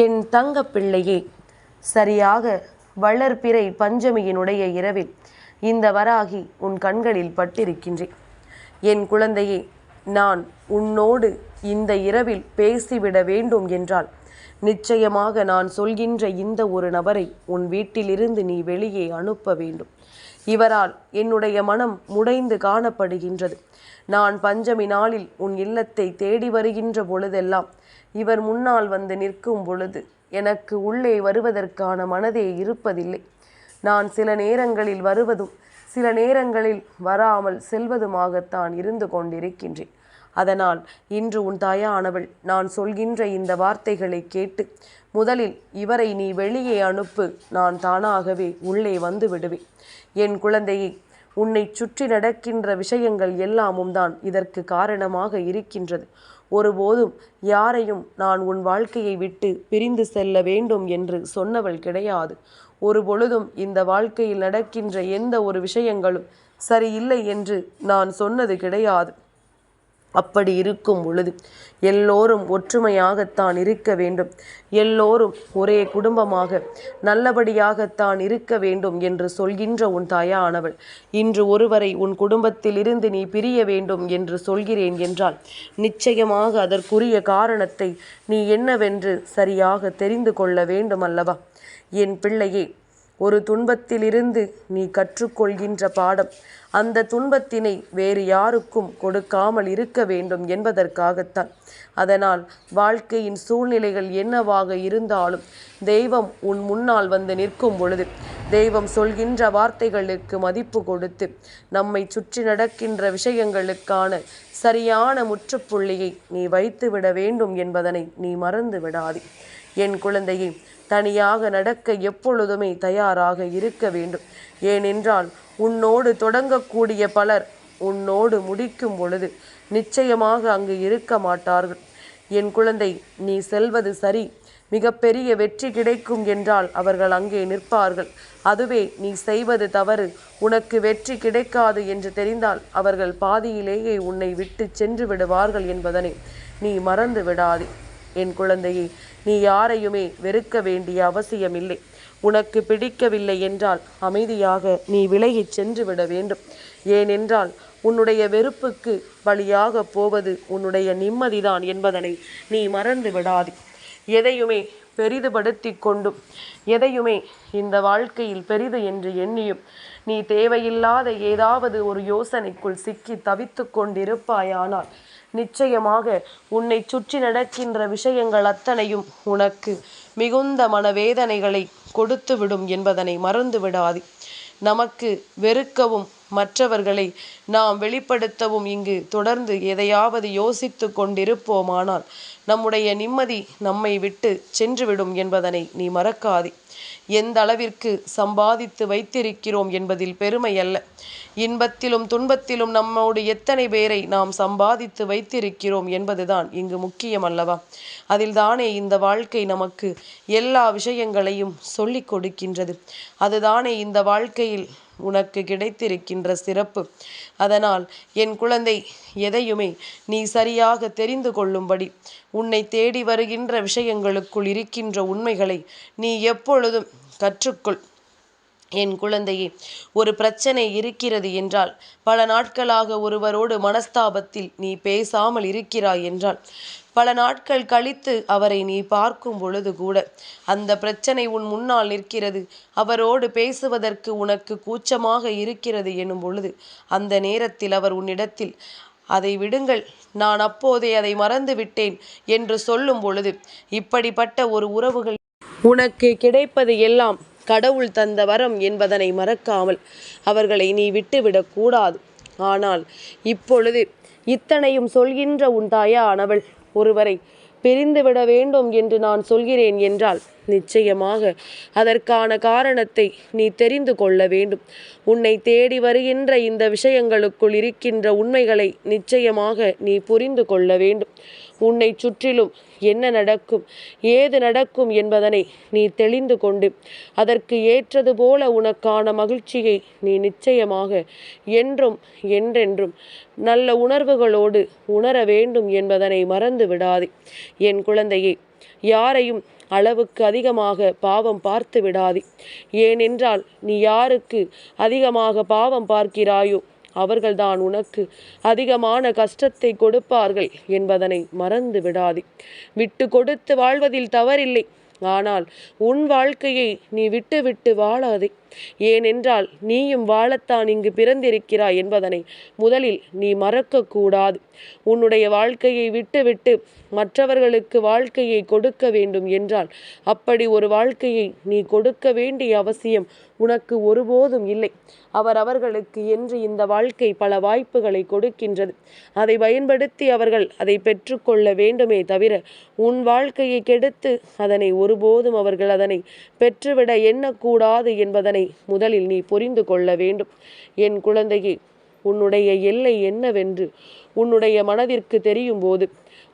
என் தங்க பிள்ளையே சரியாக வளர்பிறை பஞ்சமியினுடைய இரவில் இந்த வராகி உன் கண்களில் பட்டிருக்கின்றேன் என் குழந்தையே நான் உன்னோடு இந்த இரவில் பேசிவிட வேண்டும் என்றால் நிச்சயமாக நான் சொல்கின்ற இந்த ஒரு நபரை உன் வீட்டிலிருந்து நீ வெளியே அனுப்ப வேண்டும். இவரால் என்னுடைய மனம் முடைந்து காணப்படுகின்றது. நான் பஞ்சமி நாளில் உன் இல்லத்தை தேடி வருகின்ற பொழுதெல்லாம் இவர் முன்னால் வந்து நிற்கும் பொழுது எனக்கு உள்ளே வருவதற்கான மனதே இருப்பதில்லை. நான் சில நேரங்களில் வருவதும் சில நேரங்களில் வராமல் செல்வதுமாகத்தான் இருந்து கொண்டிருக்கின்றேன். அதனால் இன்று உன் தாயானவள் நான் சொல்கின்ற இந்த வார்த்தைகளை கேட்டு முதலில் இவரை நீ வெளியே அனுப்பு நான் தானாகவே உள்ளே வந்து விடுவேன். என் குழந்தையை உன்னை சுற்றி நடக்கின்ற விஷயங்கள் எல்லாமும் தான் இதற்கு காரணமாக இருக்கின்றது. ஒருபோதும் யாரையும் நான் உன் வாழ்க்கையை விட்டு பிரிந்து செல்ல வேண்டும் என்று சொன்னவள் கிடையாது. ஒரு பொழுதும் இந்த வாழ்க்கையில் நடக்கின்ற எந்த ஒரு விஷயங்களும் சரியில்லை என்று நான் சொன்னது கிடையாது. அப்படி இருக்கும் பொழுது எல்லோரும் ஒற்றுமையாகத்தான் இருக்க வேண்டும். எல்லோரும் ஒரே குடும்பமாக நல்லபடியாகத்தான் இருக்க வேண்டும் என்று சொல்கின்ற உன் தாயானவள் இன்று ஒருவரை உன் குடும்பத்தில் இருந்து நீ பிரிய வேண்டும் என்று சொல்கிறேன் என்றால் நிச்சயமாக அதற்குரிய காரணத்தை நீ என்னவென்று சரியாக தெரிந்து கொள்ள வேண்டும் அல்லவா என் பிள்ளையே ஒரு துன்பத்திலிருந்து நீ கற்றுக்கொள்கின்ற பாடம். அந்த துன்பத்தினை வேறு யாருக்கும் கொடுக்காமல் இருக்க வேண்டும் என்பதற்காகத்தான். அதனால் வாழ்க்கையின் சூழ்நிலைகள் என்னவாக இருந்தாலும் தெய்வம் உன் முன்னால் வந்து நிற்கும் பொழுது தெய்வம் சொல்கின்ற வார்த்தைகளுக்கு மதிப்பு கொடுத்து நம்மை சுற்றி நடக்கின்ற விஷயங்களுக்கான சரியான முற்றுப்புள்ளியை நீ வைத்துவிட வேண்டும் என்பதனை நீ மறந்து விடாதே என் குழந்தையை தனியாக நடக்க எப்பொழுதுமே தயாராக இருக்க வேண்டும். ஏனென்றால் உன்னோடு தொடங்கக்கூடிய பலர் உன்னோடு முடிக்கும் பொழுது நிச்சயமாக அங்கு இருக்க மாட்டார்கள். என் குழந்தை நீ செல்வது சரி. மிகப்பெரிய வெற்றி கிடைக்கும் என்றால் அவர்கள் அங்கே நிற்பார்கள். அதுவே நீ செய்வது தவறு. உனக்கு வெற்றி கிடைக்காது என்று தெரிந்தால் அவர்கள் பாதியிலேயே உன்னை விட்டு சென்று விடுவார்கள் என்பதனை நீ மறந்து விடாதே. என் குழந்தையை நீ யாரையுமே வெறுக்க வேண்டிய அவசியமில்லை. உனக்கு பிடிக்கவில்லை என்றால் அமைதியாக நீ விலகிச் சென்று விட வேண்டும். ஏனென்றால் உன்னுடைய வெறுப்புக்கு வழியாக போவது உன்னுடைய நிம்மதிதான் என்பதனை நீ மறந்து விடாது. எதையுமே பெரிதுபடுத்தி கொண்டும் எதையுமே இந்த வாழ்க்கையில் பெரிது என்று எண்ணியும் நீ தேவையில்லாத ஏதாவது ஒரு யோசனைக்குள் சிக்கி தவித்து கொண்டிருப்பாயானால் நிச்சயமாக உன்னை சுற்றி நடக்கின்ற விஷயங்கள் அத்தனையும் உனக்கு மிகுந்த மனவேதனைகளை கொடுத்துவிடும் என்பதனை மறந்து விடாது நமக்கு வெறுக்கவும் மற்றவர்களை நாம் வெளிப்படுத்தவும் இங்கு தொடர்ந்து எதையாவது யோசித்து கொண்டிருப்போமானால் நம்முடைய நிம்மதி நம்மை விட்டு சென்றுவிடும் என்பதனை நீ மறக்காதே. எந்த அளவிற்கு சம்பாதித்து வைத்திருக்கிறோம் என்பதில் பெருமை அல்ல. இன்பத்திலும் துன்பத்திலும் நம்மோடு எத்தனை பேரை நாம் சம்பாதித்து வைத்திருக்கிறோம் என்பதுதான் இங்கு முக்கியம் அல்லவா? அதில் தானே இந்த வாழ்க்கை நமக்கு எல்லா விஷயங்களையும் சொல்லிக் கொடுக்கின்றது. அதுதானே இந்த வாழ்க்கையில் உனக்கு கிடைத்திருக்கின்ற சிறப்பு. அதனால் என் குழந்தை எதையுமே நீ சரியாக தெரிந்து கொள்ளும்படி உன்னை தேடி வருகின்ற விஷயங்களுக்குள் இருக்கின்ற உண்மைகளை நீ எப்பொழுதும் கற்றுக்கொள். என் குழந்தையே ஒரு பிரச்சனை இருக்கிறது என்றால் பல நாட்களாக ஒருவரோடு மனஸ்தாபத்தில் நீ பேசாமல் இருக்கிறாய் என்றால் பல நாட்கள் கழித்து அவரை நீ பார்க்கும் பொழுது கூட அந்த பிரச்சனை உன் முன்னால் நிற்கிறது. அவரோடு பேசுவதற்கு உனக்கு கூச்சமாக இருக்கிறது எனும் பொழுது அந்த நேரத்தில் அவர் உன்னிடத்தில் அதை விடுங்கள் நான் அப்போதே அதை மறந்து விட்டேன் என்று சொல்லும் பொழுது இப்படிப்பட்ட ஒரு உறவுகள் உனக்கு கிடைப்பது எல்லாம் கடவுள் தந்த வரம் என்பதனை மறக்காமல் அவர்களை நீ விட்டுவிடக் கூடாது. ஆனால் இப்பொழுது இத்தனையும் சொல்கின்ற உன் தாயானவள் ஒருவரை பிரிந்துவிட வேண்டும் என்று நான் சொல்கிறேன் என்றால் நிச்சயமாக. அதற்கான காரணத்தை நீ தெரிந்து கொள்ள வேண்டும். உன்னை தேடி வருகின்ற இந்த விஷயங்களுக்குள் இருக்கின்ற உண்மைகளை நிச்சயமாக நீ புரிந்து கொள்ள வேண்டும். உன்னை சுற்றிலும் என்ன நடக்கும் ஏது நடக்கும் என்பதனை நீ தெளிந்து கொண்டு அதற்கு ஏற்றது போல உனக்கான மகிழ்ச்சியை நீ நிச்சயமாக என்றும் என்றென்றும் நல்ல உணர்வுகளோடு உணர வேண்டும் என்பதனை மறந்து விடாதே என் குழந்தையை யாரையும் அளவுக்கு அதிகமாக பாவம் பார்த்து விடாதே. ஏனென்றால் நீ யாருக்கு அதிகமாக பாவம் பார்க்கிறாயோ அவர்கள்தான் உனக்கு அதிகமான கஷ்டத்தை கொடுப்பார்கள் என்பதனை மறந்து விடாதே. விட்டு கொடுத்து வாழ்வதில் தவறில்லை. ஆனால் உன் வாழ்க்கையை நீ விட்டு விட்டு வாழாதே. ஏனென்றால் நீயும் வாழத்தான் இங்கு பிறந்திருக்கிறாய் என்பதனை முதலில் நீ மறக்கக்கூடாது. உன்னுடைய வாழ்க்கையை விட்டுவிட்டு மற்றவர்களுக்கு வாழ்க்கையை கொடுக்க வேண்டும் என்றால் அப்படி ஒரு வாழ்க்கையை நீ கொடுக்க வேண்டிய அவசியம் உனக்கு ஒருபோதும் இல்லை. அவர் அவர்களுக்கு என்று இந்த வாழ்க்கை பல வாய்ப்புகளை கொடுக்கின்றது. அதை பயன்படுத்தி அவர்கள் அதை பெற்றுக்கொள்ள வேண்டுமே தவிர உன் வாழ்க்கையை கெடுத்து அதனை ஒருபோதும் அவர்கள் அதனை பெற்றுவிட எண்ணக்கூடாது என்பதனை முதலில் நீ புரிந்து கொள்ள வேண்டும். என் குழந்தையே உன்னுடைய எல்லை என்னவென்று உன்னுடைய மனதிற்கு தெரியும் போது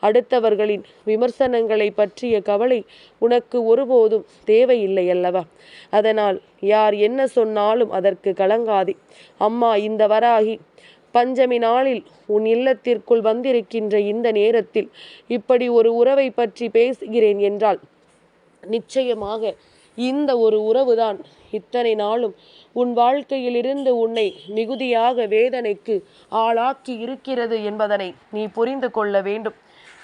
அடுத்தவர்களின் விமர்சனங்களை பற்றிய கவலை உனக்கு ஒருபோதும் தேவையில்லை அல்லவா? அதனால் யார் என்ன சொன்னாலும் அதற்கு கலங்காதே. அம்மா இந்த வராகி பஞ்சமி நாளில் உன் இல்லத்திற்குள் வந்திருக்கின்ற இந்த நேரத்தில் இப்படி ஒரு உறவை பற்றி பேசுகிறேன் என்றால் நிச்சயமாக இந்த ஒரு உறவுதான். இத்தனை நாளும் உன் வாழ்க்கையிலிருந்து உன்னை மிகுதியாக வேதனைக்கு ஆளாக்கி இருக்கிறது என்பதனை நீ புரிந்து கொள்ள வேண்டும்.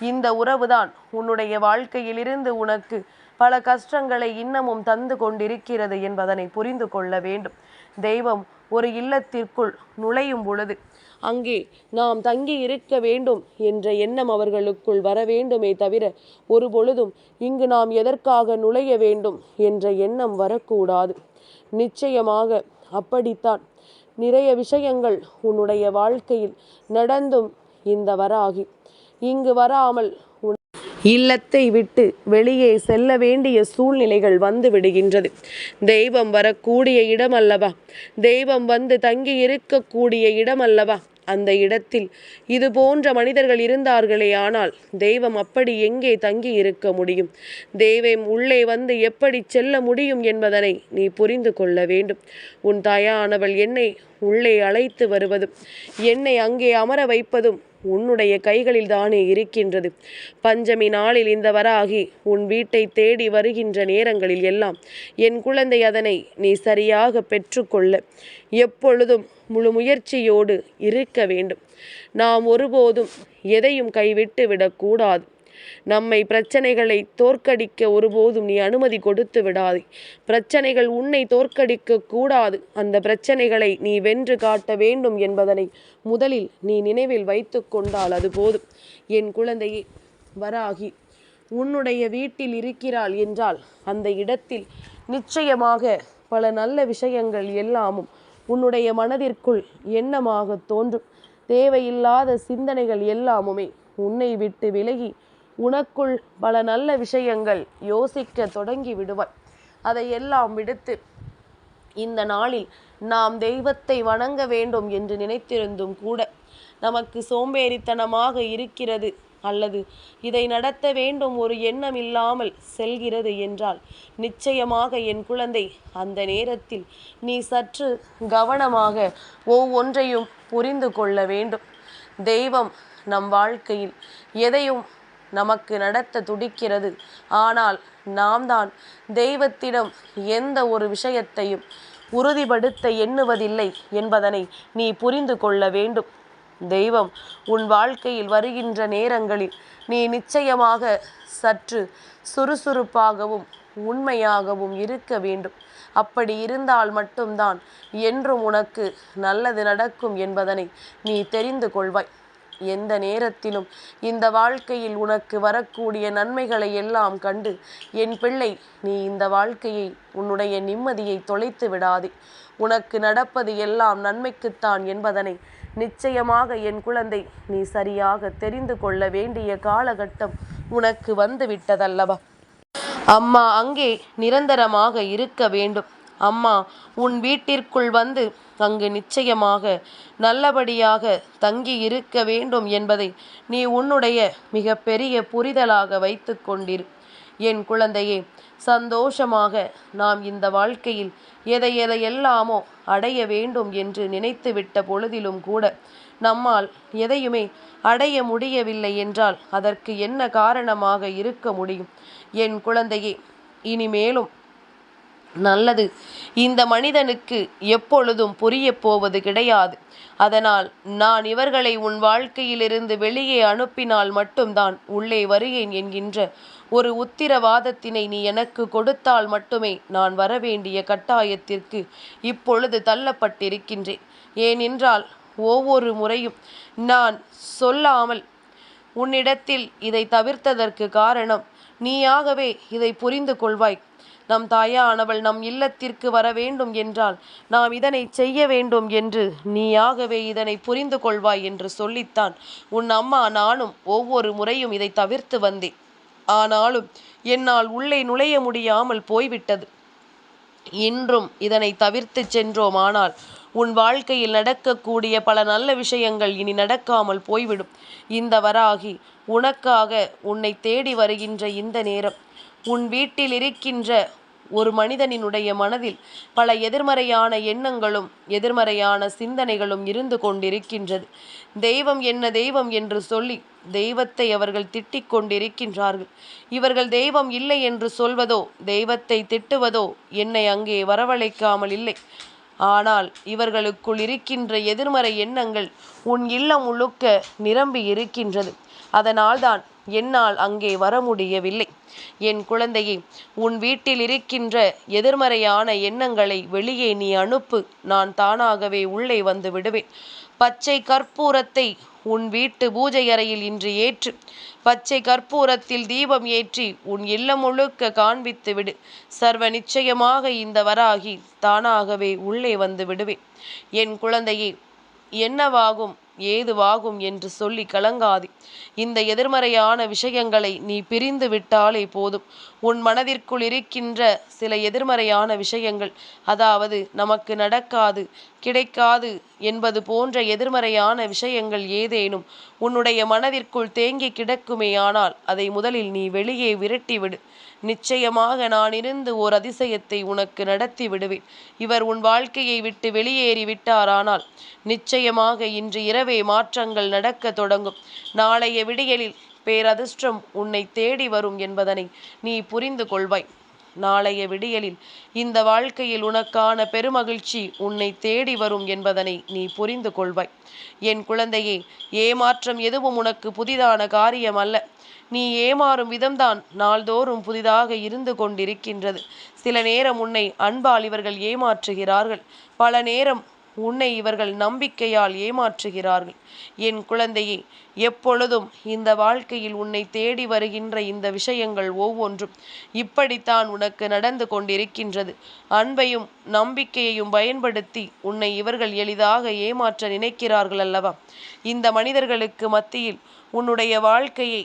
இந்த உறவுதான் உன்னுடைய வாழ்க்கையிலிருந்து உனக்கு பல கஷ்டங்களை இன்னமும் தந்து கொண்டிருக்கிறது என்பதனை புரிந்து கொள்ள வேண்டும். தெய்வம் ஒரு இல்லத்திற்குள் நுழையும் பொழுது அங்கே நாம் தங்கி இருக்க வேண்டும் என்ற எண்ணம் அவர்களுக்குள் வர வேண்டுமே தவிர ஒரு பொழுதும் இங்கு நாம் எதற்காக நுழைய வேண்டும் என்ற எண்ணம் வரக்கூடாது. நிச்சயமாக அப்படித்தான். நிறைய விஷயங்கள் உன்னுடைய வாழ்க்கையில் நடந்தும் இந்த வராகி. இங்கு வராமல் உன் இல்லத்தை விட்டு வெளியே செல்ல வேண்டிய சூழ்நிலைகள் வந்து விடுகின்றது. தெய்வம் வரக்கூடிய இடம் அல்லவா தெய்வம் வந்து தங்கி இருக்கக்கூடிய இடம் அல்லவா அந்த இடத்தில் இது போன்ற மனிதர்கள் இருந்தார்களே ஆனால் தெய்வம் அப்படி எங்கே தங்கி இருக்க முடியும்? தெய்வம் உள்ளே வந்து எப்படி செல்ல முடியும் என்பதனை நீ புரிந்து கொள்ள வேண்டும். உன் தாயானவள் என்னை உள்ளே அழைத்து வருவதும் என்னை அங்கே அமர வைப்பதும் உன்னுடைய கைகளில் தானே இருக்கின்றது. பஞ்சமி நாளில் இந்த வராகி உன் வீட்டை தேடி வருகின்ற நேரங்களில் எல்லாம் என் குழந்தை அதனை நீ சரியாக பெற்றுக்கொள்ள எப்பொழுதும் முழு முயற்சியோடு இருக்க வேண்டும். நாம் ஒருபோதும் எதையும் கைவிட்டு விடக்கூடாது. நம்மை பிரச்சனைகளை தோற்கடிக்க ஒருபோதும் நீ அனுமதி கொடுத்து விடாதே. பிரச்சனைகள் உன்னை தோற்கடிக்க கூடாது. அந்த பிரச்சனைகளை நீ வென்று காட்ட வேண்டும் என்பதனை முதலில் நீ நினைவில் வைத்து கொண்டால் அது போதும். என் குழந்தையே வராகி உன்னுடைய வீட்டில் இருக்கிறாள் என்றால் அந்த இடத்தில் நிச்சயமாக பல நல்ல விஷயங்கள் எல்லாமும் உன்னுடைய மனதிற்குள் எண்ணமாக தோன்றும். தேவையில்லாத சிந்தனைகள் எல்லாமுமே உன்னை விட்டு விலகி உனக்குள் பல நல்ல விஷயங்கள் யோசிக்க தொடங்கி விடுவாய். அதையெல்லாம் விடுத்து இந்த நாளில் நாம் தெய்வத்தை வணங்க வேண்டும் என்று நினைத்திருந்தும் கூட நமக்கு சோம்பேறித்தனமாக இருக்கிறது அல்லது இதை நடத்த வேண்டும் ஒரு எண்ணம் இல்லாமல் செல்கிறது என்றால் நிச்சயமாக என் குழந்தை அந்த நேரத்தில் நீ சற்று கவனமாக ஒவ்வொன்றையும் புரிந்து கொள்ள வேண்டும். தெய்வம் நம் வாழ்க்கையில் எதையும் நமக்கு நடத்த துடிக்கிறது. ஆனால் நாம் தான் தெய்வத்திடம் எந்த ஒரு விஷயத்தையும் உறுதிப்படுத்த எண்ணுவதில்லை என்பதனை நீ புரிந்து கொள்ள வேண்டும். தெய்வம் உன் வாழ்க்கையில் வருகின்ற நேரங்களில் நீ நிச்சயமாக சற்று சுறுசுறுப்பாகவும் உண்மையாகவும் இருக்க வேண்டும். அப்படி இருந்தால் மட்டும்தான் என்றும் உனக்கு நல்லது நடக்கும் என்பதனை நீ தெரிந்து கொள்வாய். எந்த நேரத்திலும் இந்த வாழ்க்கையில் உனக்கு வரக்கூடிய நன்மைகளை எல்லாம் கண்டு என் பிள்ளை நீ இந்த வாழ்க்கையை உன்னுடைய நிம்மதியை தொலைத்து விடாதே. உனக்கு நடப்பது எல்லாம் நன்மைக்குத்தான் என்பதனை நிச்சயமாக என் குழந்தை நீ சரியாக தெரிந்து கொள்ள வேண்டிய காலகட்டம் உனக்கு வந்து விட்டதல்லவா அம்மா அங்கே நிரந்தரமாக இருக்க வேண்டும். அம்மா உன் வீட்டிற்குள் வந்து அங்கு நிச்சயமாக நல்லபடியாக தங்கி இருக்க வேண்டும் என்பதை நீ உன்னுடைய மிக பெரிய புரிதலாக வைத்து கொண்டிரு. என் குழந்தையே சந்தோஷமாக நாம் இந்த வாழ்க்கையில் எதை எதையெல்லாமோ அடைய வேண்டும் என்று நினைத்துவிட்ட பொழுதிலும் கூட நம்மால் எதையுமே அடைய முடியவில்லை என்றால் அதற்கு என்ன காரணமாக இருக்க முடியும்? என் குழந்தையே இனிமேலும் நல்லது. இந்த மனிதனுக்கு எப்பொழுதும் புரியப்போவது கிடையாது. அதனால் நான் இவர்களை உன் வாழ்க்கையிலிருந்து வெளியே அனுப்பினால் மட்டும்தான் உள்ளே வருகிறேன் என்கின்ற ஒரு உத்திரவாதத்தினை நீ எனக்கு கொடுத்தால் மட்டுமே நான் வரவேண்டிய கட்டாயத்திற்கு இப்பொழுது தள்ளப்பட்டிருக்கின்றேன். ஏனென்றால் ஒவ்வொரு முறையும் நான் சொல்லாமல் உன்னிடத்தில் இதை தவிர்த்ததற்கு காரணம் நீயாகவே இதை புரிந்து கொள்வாய். நம் தாயானவள் நம் இல்லத்திற்கு வர வேண்டும் என்றால் நாம் இதனை செய்ய வேண்டும் என்று நீயாகவே இதனை புரிந்து கொள்வாய் என்று சொல்லித்தான். உன் அம்மா நானும் ஒவ்வொரு முறையும் இதை தவிர்த்து வந்தேன். ஆனாலும் என்னால் உள்ளே நுழைய முடியாமல் போய்விட்டது. இன்றும் இதனை தவிர்த்து சென்றோம். ஆனால் உன் வாழ்க்கையில் நடக்கக்கூடிய பல நல்ல விஷயங்கள் இனி நடக்காமல் போய்விடும். இந்த வராகி உனக்காக உன்னை தேடி வருகின்ற இந்த நேரம். உன் வீட்டில் இருக்கின்ற ஒரு மனிதனினுடைய மனதில் பல எதிர்மறையான எண்ணங்களும் எதிர்மறையான சிந்தனைகளும் இருந்து கொண்டிருக்கின்றது. தெய்வம் என்ன தெய்வம் என்று சொல்லி தெய்வத்தை அவர்கள் திட்டிக் கொண்டிருக்கின்றார்கள். இவர்கள் தெய்வம் இல்லை என்று சொல்வதோ தெய்வத்தை திட்டுவதோ என்னை அங்கே வரவழைக்காமல் இல்லை. ஆனால் இவர்களுக்குள் இருக்கின்ற எதிர்மறை எண்ணங்கள் உன் இல்லம் முழுக்க நிரம்பி இருக்கின்றது. அதனால்தான் என்னால் அங்கே வர முடியவில்லை. என் குழந்தையே உன் வீட்டில் இருக்கின்ற எதிர்மறையான எண்ணங்களை வெளியே நீ அனுப்பு. நான் தானாகவே உள்ளே வந்து விடுவேன். பச்சை கற்பூரத்தை உன் வீட்டு பூஜை அறையில் இன்று ஏற்று. பச்சை கற்பூரத்தில் தீபம் ஏற்றி உன் இல்லம் முழுக்க காண்பித்து விடு. சர்வ நிச்சயமாக இந்த வராகி தானாகவே உள்ளே வந்து விடுவேன். என் குழந்தையே என்னவாகும்? ஏதுவாகும் என்று சொல்லி கலங்காதே. இந்த எதிர்மறையான விஷயங்களை நீ பிரிந்து விட்டாலே போதும். உன் மனதிற்குள் இருக்கின்ற சில எதிர்மறையான விஷயங்கள். அதாவது நமக்கு நடக்காது கிடைக்காது என்பது போன்ற எதிர்மறையான விஷயங்கள் ஏதேனும் உன்னுடைய மனதிற்குள் தேங்கி கிடக்குமேயானால் அதை முதலில் நீ வெளியே விரட்டிவிடு. நிச்சயமாக நான் இருந்து ஓர் அதிசயத்தை உனக்கு நடத்தி விடுவேன். இவர் உன் வாழ்க்கையை விட்டு வெளியேறி விட்டாரானால் நிச்சயமாக இன்று இரவே மாற்றங்கள் நடக்க தொடங்கும். நாளைய விடியலில் பேரதிர்ஷ்டம் உன்னை தேடி வரும் என்பதனை நீ புரிந்து கொள்வாய். நாளைய விடியலில் இந்த வாழ்க்கையில் உனக்கான பெருமகிழ்ச்சி உன்னை தேடி வரும் என்பதனை நீ புரிந்து கொள்வாய். என் குழந்தையே ஏமாற்றம் எதுவும் உனக்கு புதிதான காரியம் அல்ல நீ ஏமாறும் விதம்தான் நாள்தோறும் புதிதாக இருந்து கொண்டிருக்கின்றது. சில நேரம் உன்னை அன்பால் இவர்கள் ஏமாற்றுகிறார்கள். பல நேரம் உன்னை இவர்கள் நம்பிக்கையால் ஏமாற்றுகிறார்கள். என் குழந்தையே எப்பொழுதும் இந்த வாழ்க்கையில் உன்னை தேடி வருகின்ற இந்த விஷயங்கள் ஒவ்வொன்றும் இப்படித்தான் உனக்கு நடந்து கொண்டிருக்கின்றது. அன்பையும் நம்பிக்கையையும் பயன்படுத்தி உன்னை இவர்கள் எளிதாக ஏமாற்ற நினைக்கிறார்கள் அல்லவா? இந்த மனிதர்களுக்கு மத்தியில் உன்னுடைய வாழ்க்கையை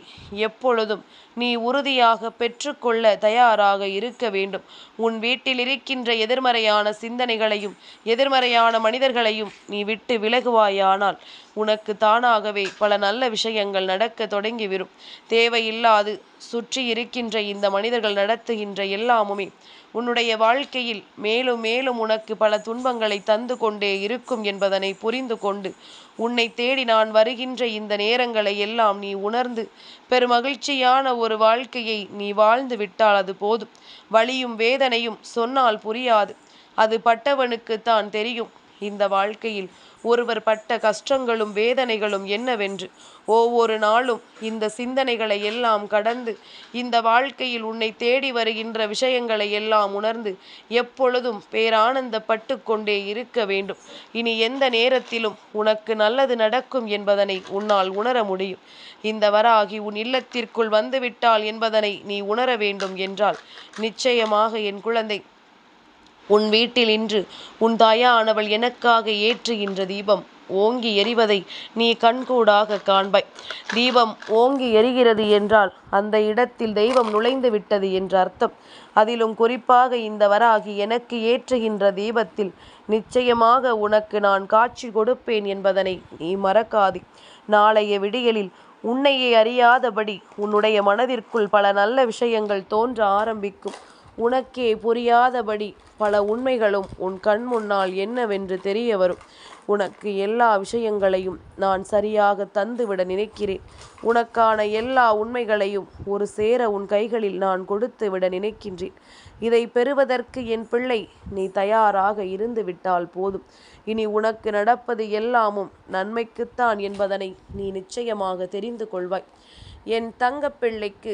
எப்பொழுதும் நீ உறுதியாக பெற்றுக்கொள்ள தயாராக இருக்க வேண்டும். உன் வீட்டில் இருக்கின்ற எதிர்மறையான சிந்தனைகளையும் எதிர்மறையான மனிதர்களையும் நீ விட்டு விலகுவாயானால் உனக்கு தானாகவே பல நல்ல விஷயங்கள் நடக்க தொடங்கிவிடும். தேவையில்லாது சுற்றி இருக்கின்ற இந்த மனிதர்கள் நடத்துகின்ற எல்லாமுமே உன்னுடைய வாழ்க்கையில் மேலும் மேலும் உனக்கு பல துன்பங்களை தந்து கொண்டே இருக்கும் என்பதனை புரிந்து கொண்டு உன்னை தேடி நான் வருகின்ற இந்த நேரங்களை எல்லாம் நீ உணர்ந்து பெருமகிழ்ச்சியான ஒரு வாழ்க்கையை நீ வாழ்ந்து விட்டால் அது போதும். வழியும் வேதனையும் சொன்னால் புரியாது. அது பட்டவனுக்குத்தான் தெரியும். இந்த வாழ்க்கையில் ஒருவர் பட்ட கஷ்டங்களும் வேதனைகளும் என்னவென்று? ஒவ்வொரு நாளும் இந்த சிந்தனைகளை எல்லாம் கடந்து இந்த வாழ்க்கையில் உன்னை தேடி வருகின்ற விஷயங்களை எல்லாம் உணர்ந்து எப்பொழுதும் பேரானந்தப்பட்டு கொண்டே இருக்க வேண்டும். இனி எந்த நேரத்திலும் உனக்கு நல்லது நடக்கும் என்பதனை உன்னால் உணர முடியும். இந்த வராகி உன் இல்லத்திற்குள் வந்துவிட்டால் என்பதனை நீ உணர வேண்டும் என்றால் நிச்சயமாக என் குழந்தை உன் வீட்டில் இன்று உன் தாயானவள் எனக்காக ஏற்றுகின்ற தீபம் ஓங்கி எரிவதை நீ கண்கூடாக காண்பாய். தீபம் ஓங்கி எரிகிறது என்றால் அந்த இடத்தில் தெய்வம் நுழைந்து விட்டது என்ற அர்த்தம். அதிலும் குறிப்பாக இந்த வராகி எனக்கு ஏற்றுகின்ற தீபத்தில் நிச்சயமாக உனக்கு நான் காட்சி கொடுப்பேன் என்பதனை நீ மறக்காதே. நாளைய விடியலில் உன்னையே அறியாதபடி உன்னுடைய மனதிற்குள் பல நல்ல விஷயங்கள் தோன்ற ஆரம்பிக்கும். உனக்கே புரியாதபடி பல உண்மைகளும் உன் கண் முன்னால் என்னவென்று தெரிய வரும். உனக்கு எல்லா விஷயங்களையும் நான் சரியாக தந்துவிட நினைக்கிறேன். உனக்கான எல்லா உண்மைகளையும் ஒரு சேர உன் கைகளில் நான் கொடுத்து விட நினைக்கின்றேன். இதை பெறுவதற்கு என் பிள்ளை நீ தயாராக இருந்து விட்டால் போதும். இனி உனக்கு நடப்பது எல்லாமும் நன்மைக்குத்தான் என்பதனை நீ நிச்சயமாக தெரிந்து கொள்வாய். என் தங்கப்பிள்ளைக்கு